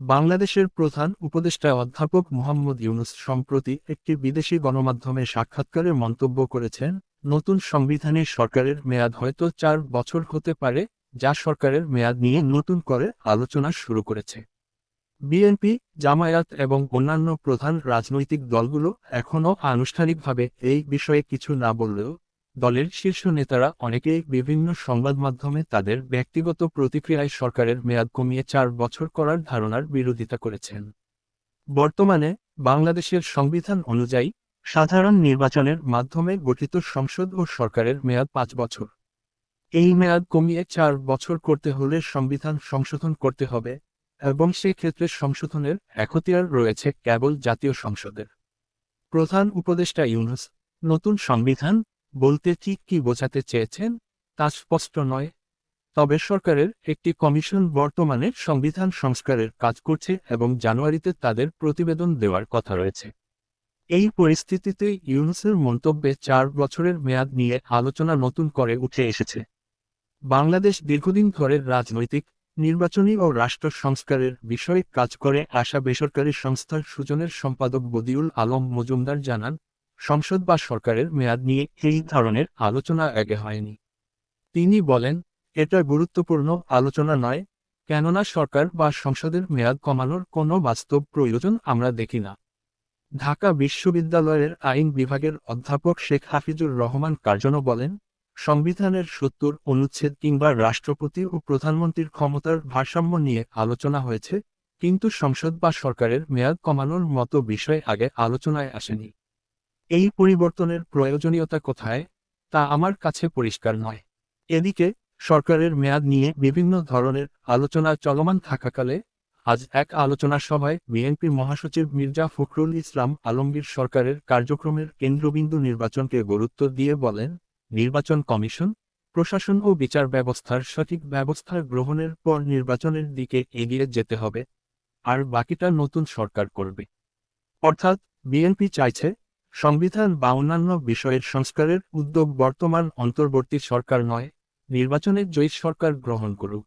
বাংলাদেশের প্রধান উপদেষ্টা অধ্যাপক মোহাম্মদ ইউনুস সম্প্রতি একটি বিদেশি গণমাধ্যমে সাক্ষাৎকারে মন্তব্য করেছেন, নতুন সংবিধানে সরকারের মেয়াদ হয়তো চার বছর হতে পারে, যা সরকারের মেয়াদ নিয়ে নতুন করে আলোচনা শুরু করেছে। বিএনপি, জামায়াত এবং অন্যান্য প্রধান রাজনৈতিক দলগুলো এখনও আনুষ্ঠানিকভাবে এই বিষয়ে কিছু না বললেও দলের শীর্ষ নেতারা অনেকেই বিভিন্ন সংবাদ মাধ্যমে তাদের ব্যক্তিগত প্রতিক্রিয়ায় সরকারের মেয়াদ কমিয়ে চার বছর করার ধারণার বিরোধিতা করেছেন। বর্তমানে বাংলাদেশের সংবিধান অনুযায়ী সাধারণ নির্বাচনের মাধ্যমে গঠিত সংসদ ও সরকারের মেয়াদ পাঁচ বছর। এই মেয়াদ কমিয়ে চার বছর করতে হলে সংবিধান সংশোধন করতে হবে এবং সেক্ষেত্রে সংশোধনের একতিয়ার রয়েছে কেবল জাতীয় সংসদের। প্রধান উপদেষ্টা ইউনুস, নতুন সংবিধান বলতে ঠিক কি বোঝাতে চেয়েছেন, তা স্পষ্ট নয়। তবে সরকারের একটি কমিশন বর্তমানে সংবিধান সংস্কারের কাজ করছে এবং জানুয়ারিতে তাদের প্রতিবেদন দেওয়ার কথা রয়েছে। এই পরিস্থিতিতে ইউনুসের মন্তব্যে চার বছরের মেয়াদ নিয়ে আলোচনা নতুন করে উঠে এসেছে। বাংলাদেশ দীর্ঘদিন ধরে রাজনৈতিক, নির্বাচনী ও রাষ্ট্র সংস্কারের বিষয়ে কাজ করে আসা বেসরকারি সংস্থার সুজনের সম্পাদক বদিউল আলম মজুমদার জানান সংসদ বা সরকারের মেয়াদ নিয়ে এই ধরনের আলোচনা আগে হয়নি। তিনি বলেন, এটা গুরুত্বপূর্ণ আলোচনা নয়, কেননা সরকার বা সংসদের মেয়াদ কমানোর কোনো বাস্তব প্রয়োজন আমরা দেখি না। ঢাকা বিশ্ববিদ্যালয়ের আইন বিভাগের অধ্যাপক শেখ হাফিজুর রহমান কার্জনও বলেন, সংবিধানের সত্তর অনুচ্ছেদ কিংবা রাষ্ট্রপতি ও প্রধানমন্ত্রীর ক্ষমতার ভারসাম্য নিয়ে আলোচনা হয়েছে, কিন্তু সংসদ বা সরকারের মেয়াদ কমানোর মতো বিষয় আগে আলোচনায় আসেনি। এই পরিবর্তনের প্রয়োজনীয়তা কোথায়? তা আমার কাছে পরিষ্কার নয়। এদিকে, সরকারের মেয়াদ নিয়ে বিভিন্ন ধরনের আলোচনা চলমান থাকাকালে, আজ এক আলোচনা সভায় বিএনপি মহাসচিব মির্জা ফখরুল ইসলাম আলমগীর সরকারের কার্যক্রমের কেন্দ্রবিন্দু নির্বাচনকে গুরুত্ব দিয়ে বলেন, নির্বাচন কমিশন, প্রশাসন ও বিচার ব্যবস্থার সঠিক ব্যবস্থা গ্রহণের পর নির্বাচনের দিকে এগিয়ে যেতে হবে। আর বাকিটা নতুন সরকার করবে। অর্থাৎ, বিএনপি চাইছে সংবিধান বা অন্যান্য বিষয়ের সংস্কারের উদ্যোগ বর্তমান অন্তর্বর্তী সরকার নয়, নির্বাচনে জয়ী সরকার গ্রহণ করুক।